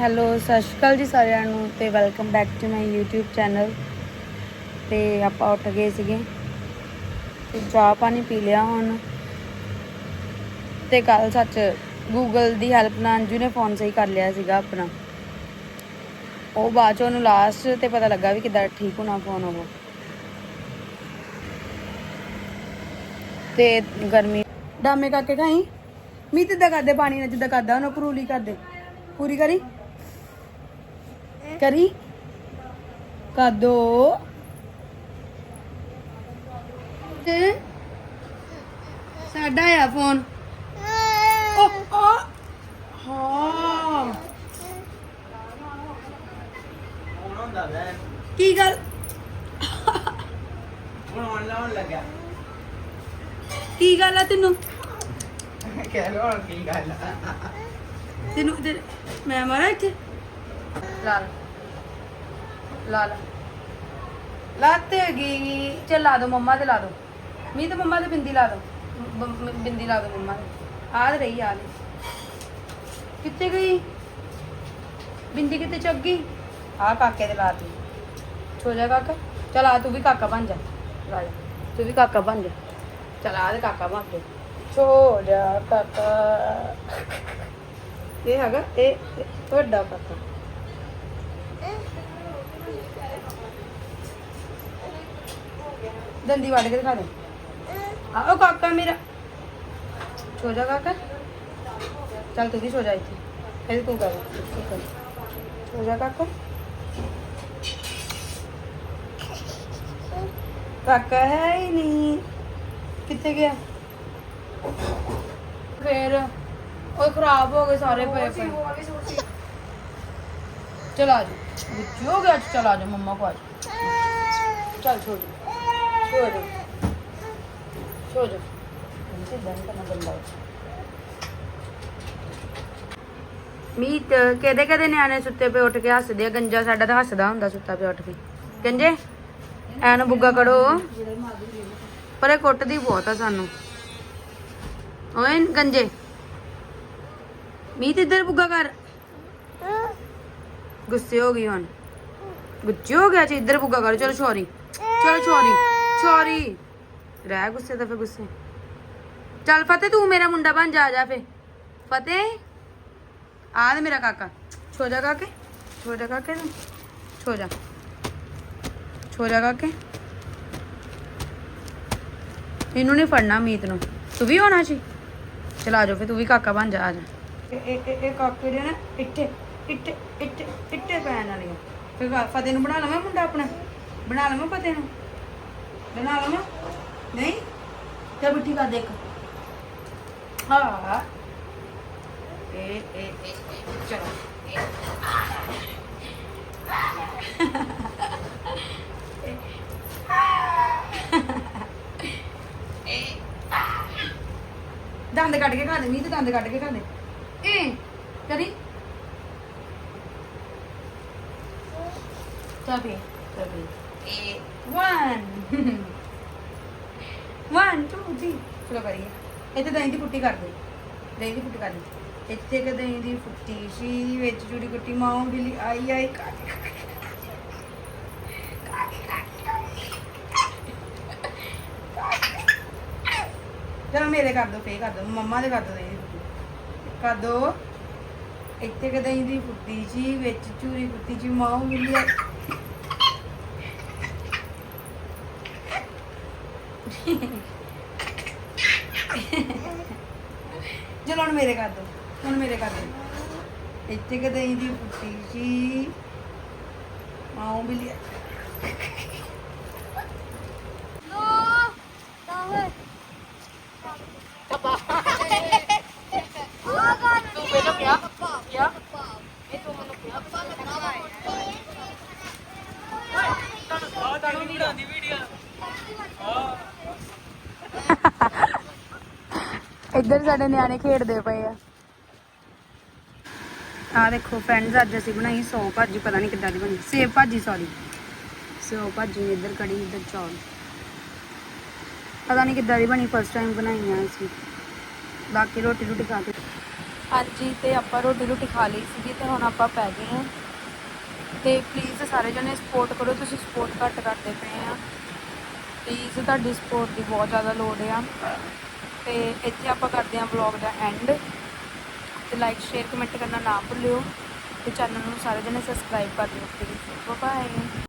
Hello, ਸਤਿ ਸ਼੍ਰੀ ਅਕਾਲ ਜੀ ਸਾਰਿਆਂ ਨੂੰ ਤੇ welcome back to my YouTube channel. ਤੇ ਆਪਾਂ ਉੱਠ ਗਏ ਸੀਗੇ ਤੇ ਚਾਹ ਪਾਣੀ ਪੀ ਲਿਆ ਹੁਣ। ਤੇ ਕੱਲ ਸੱਚ Google ਦੀ ਹੈਲਪ ਨਾਲ ਅੰਜੂ ਨੇ ਫੋਨ ਸਹੀ ਕਰ ਲਿਆ ਸੀਗਾ ਆਪਣਾ। ਉਹ ਬਾਅਦ ਚ ਉਹਨੂੰ ਲਾਸਟ ਤੇ ਪਤਾ ਲੱਗਾ ਵੀ ਕਿਦਾਂ ਠੀਕ ਹੋਣਾ ਫੋਨ ਉਹ। ਤੇ ਗਰਮੀ ਡਾਮੇ ਕਰਕੇ ਖਾਈ ਮੀਤ ਤੇ ਕਰਦੇ? ਪਾਣੀ ਨਾਲ ਜਿੱਦਾਂ ਕਰਦਾ ਉਹਨੂੰ ਕਰੂਲੀ ਕਰਦੇ। ਪੂਰੀ ਕਰੀ? ਕਰੀ। ਕਦੋ? ਤੇ ਸਾਡਾ ਆ ਫੋਨ। ਹਾਂ। ਕੀ ਗੱਲ? ਹੁਣ ਆਉਣ ਲਾਉਣ ਲੱਗਿਆ। ਕੀ ਗੱਲ ਆ ਤੈਨੂੰ? ਕਹਿ ਲੋ ਕੀ ਗੱਲ ਆ। ਤੈਨੂੰ ਤੇ ਮੈਂ ਮਾਰਾ ਇੱਥੇ? ਲਾਲ ਲਾਲ ਲੱਤ ਗਈ ਚੱਲ ਲਾ ਦੋ, ਮੰਮਾ ਤੇ ਲਾ ਦੋ। ਮੀ ਤੇ ਮੰਮਾ ਤੇ ਬਿੰਦੀ ਲਾ ਦੋ। ਬਿੰਦੀ ਲਾ ਦੋ ਮੰਮਾ ਤੇ ਆਹ ਰਹੀ ਆ ਕਿੱਥੇ ਗਈ? ਬਿੰਦੀ ਕਿੱਥੇ ਚੱਕ ਗਈ? ਆ ਕਾਕੇ ਦੇ ਲਾਤੀ। ਛੋ ਜਾ ਕਾਕਾ। ਚਲ ਆ, ਤੂੰ ਵੀ ਕਾਕਾ ਬਣ ਜਾ। ਤੂੰ ਵੀ ਕਾਕਾ ਬਣ ਜਾ। ਚਲ ਆ ਤੇ ਕਾਕਾ ਬਣ ਜਾ ਛੋ ਜਾ ਕਾਕਾ। ਇਹ ਹੈਗਾ, ਇਹ ਇਹ ਕਾਕਾ। ਦੰਦੀ ਵੱਢ ਕੇ ਦਿਖਾ ਦੇ ਆਓ ਕਾਕਾ ਮੇਰਾ ਸੋ ਜਾ ਕਾਕਾ ਚੱਲ ਤੂੰ ਵੀ ਸੋ ਜਾ ਇੱਥੇ ਫਿਰ ਤੂੰ ਕਰ ਤੂੰ ਕਰ। ਸੋ ਜਾ ਕਾਕਾ ਕਾਕਾ ਹੈ ਹੀ ਨਹੀਂ ਕਿੱਥੇ ਗਿਆ ਫਿਰ ਉਹ ਖਰਾਬ ਹੋ ਗਏ ਸਾਰੇ ਪਏ ਪਏ ਚਲ ਆ ਜਾ ਵਿੱਚ ਹੋ ਗਿਆ ਚਲ ਆ ਜਾ ਮੰਮਾ ਕੋ ਆ ਜਾ ਚਲ ਛੋੜ ਛੋੜ ਛੋੜ ਸਿੱਧਾ ਨਹੀਂ ਕਰਨਾ ਬੰਦਾ ਮੀਤ ਕਦੇ ਕਦੇ ਨਿਆਣੇ ਸੁੱਤੇ ਪਏ ਉੱਠ ਕੇ ਹੱਸਦੇ ਆ? ਗੰਜਾ ਸਾਡਾ ਤਾਂ ਹੱਸਦਾ ਹੁੰਦਾ ਸੁੱਤਾ ਪਿਆ ਉੱਠ ਕੇ। ਗੰਜੇ, ਐਨ ਬੁੱਗਾ ਕੜੋ ਪਰ ਇਹ ਕੁੱਟਦੀ ਬਹੁਤ ਆ ਸਾਨੂੰ। ਓਏ ਗੰਜੇ। ਮੀਤ, ਇੱਧਰ ਬੁੱਗਾ ਕਰ। ਗੁੱਸੇ ਹੋ ਗਈ ਹੁਣ ਗੁੱਸੇ ਹੋ ਗਿਆ ਜੀ ਇੱਧਰ ਬੁੱਗਾ ਕਰ ਚਲੋ ਛੋਰੀ ਚਲੋ ਛੋਰੀ ਛੋਰੀ ਰਹਿ ਗੁੱਸੇ ਤਾਂ ਫੇ ਗੁੱਸੇ ਚੱਲ ਫਤਿਹ ਤੂੰ ਮੇਰਾ ਮੁੰਡਾ ਬਣ ਜਾ ਆ ਜਾ ਫੇ ਫਤਿਹ ਆ ਦੇ ਮੇਰਾ ਕਾਕਾ ਛੋ ਜਾ ਕਾਕੇ ਛੋ ਜਾ ਕਾਕੇ ਨੂੰ ਛੋ ਜਾ ਛੋ ਜਾ ਕਾਕੇ ਇਹਨੂੰ ਨਹੀਂ ਫੜਨਾ ਮੀਤ ਨੂੰ ਤੂੰ ਵੀ ਹੋਣਾ ਸੀ ਚਲ ਆ ਜਾ ਫੇ ਤੂੰ ਵੀ ਕਾਕਾ ਬਣ ਜਾ ਆ ਜਾ ਇਹ ਇਹ ਇਹ- ਇੱਥੇ ਇੱਥੇ ਇੱਥੇ ਪੈਣ ਵਾਲੀਆਂ। ਫਿਰ ਗਾ- ਫਤਿਹ ਨੂੰ ਬਣਾ ਲਵਾਂ ਮੁੰਡਾ ਆਪਣਾ? ਬਣਾ ਲਵਾਂ ਫਤਿਹ ਨੂੰ? ਬਣਾ ਲਵਾਂ? ਨਹੀਂ? ਤੇ ਬਿੱਠੀ ਕਰ ਦੇਖ ਹਾਂ। ਇਹ ਇਹ ਇਹ, ਚਲੋ। ਦੰਦ ਕੱਢ ਕੇ ਖਾ ਦੇ ਮੀਂਹ ਤੇ ਦੰਦ ਕੱਢ ਕੇ ਖਾ ਦੇ। ਇਹ ਕਰੀ? ਚੱਲ ਪੀ ਇਹ 1 1 2 3 ਚਲੋ ਕਰੀਏ ਇੱਥੇ ਦਹੀਂ ਦੀ ਪੁੱਟੀ ਕਰ ਦੇ ਦਹੀਂ ਦੀ ਪੁੱਟੀ ਕਰ ਦੇ ਇੱਥੇ ਕਿ ਦਹੀਂ ਦੀ ਪੁੱਟੀ ਸੀ ਵਿੱਚ ਜੁੜੀ ਗੁੱਟੀ ਮਾਂ ਬਿਲੀ ਆਈ ਆਈ ਕਾਕੇ ਚਲੋ ਮੇਰੇ ਕਰ ਦੋ ਫੇ ਕਰ ਦੋ ਮੰਮਾ ਦੇ ਕਰ ਦੋ ਦਹੀਂ ਦੀ ਪੁੱਟੀ ਕਰ ਦੋ ਇੱਥੇ ਕਿ ਦਹੀਂ ਦੀ ਪੁੱਟੀ ਸੀ ਵਿੱਚ ਚੂਰੀ ਕੁੱਤੀ ਜੀ ਮਾਂ ਬਿਲੀ ਆਈ ਚਲੋ ਹੁਣ ਮੇਰੇ ਕਰ ਦੋ ਹੁਣ ਮੇਰੇ ਕਰ ਦੋ ਇੱਥੇ ਕਿ ਦਹੀਂ ਦੀ ਪੁੱਟੀ ਸੀ ਮਾਂ ਬਿਲੀ ਆਈ ਤੂੰ ਪਹਿਲਾਂ ਕਿਹਾ ਕਿਹਾ ਇਹ ਤੂੰ ਮੈਨੂੰ ਕਿਹਾ ਇੱਧਰ ਸਾਡੇ ਨਿਆਣੇ ਖੇਡਦੇ ਪਏ ਆ। ਆ ਦੇਖੋ ਫਰੈਂਡਸ ਅੱਜ ਅਸੀਂ ਬਣਾਈ ਸੌ ਭਾਜੀ ਪਤਾ ਨਹੀਂ ਕਿੱਦਾਂ ਦੀ ਬਣੀ। ਸੇਬ ਭਾਜੀ ਸੌਰੀ ਸੌ ਭਾਜੀ ਇੱਧਰ ਕੜੀ ਇੱਧਰ ਚੌਲ। ਪਤਾ ਨਹੀਂ ਕਿੱਦਾਂ ਦੀ ਬਣੀ ਫਸਟ ਟਾਈਮ ਬਣਾਈ ਆ ਅਸੀਂ। ਬਾਕੀ ਰੋਟੀ ਰੋਟੀ ਖਾ ਕੇ। ਹਾਂਜੀ ਤੇ ਆਪਾਂ ਰੋਟੀ ਰੋਟੀ ਖਾ ਲਈ ਸੀਗੀ ਤੇ ਹੁਣ ਆਪਾਂ ਪੈ ਗਏ ਆ। ਤੇ ਪਲੀਜ਼ ਸਾਰੇ ਜਣੇ ਸਪੋਰਟ ਕਰੋ ਤੁਸੀਂ ਸਪੋਰਟ ਘੱਟ ਕਰਦੇ ਪਏ ਆ। ਪਲੀਜ਼ ਤੁਹਾਡੀ ਸਪੋਰਟ ਦੀ ਬਹੁਤ ਜ਼ਿਆਦਾ ਲੋੜ ਆ। ਤੇ ਇੱਥੇ ਆਪਾਂ ਕਰਦੇ ਹਾਂ ਵਲੌਗ ਦਾ ਐਂਡ ਤੇ ਲਾਈਕ ਸ਼ੇਅਰ ਕਮੈਂਟ ਕਰਨਾ ਨਾ ਭੁੱਲਿਓ ਤੇ ਚੈਨਲ ਨੂੰ ਸਾਰੇ ਜਣੇ ਸਬਸਕ੍ਰਾਈਬ ਕਰ ਦਿਓ ਪਲੀਜ਼ ਬਾਏ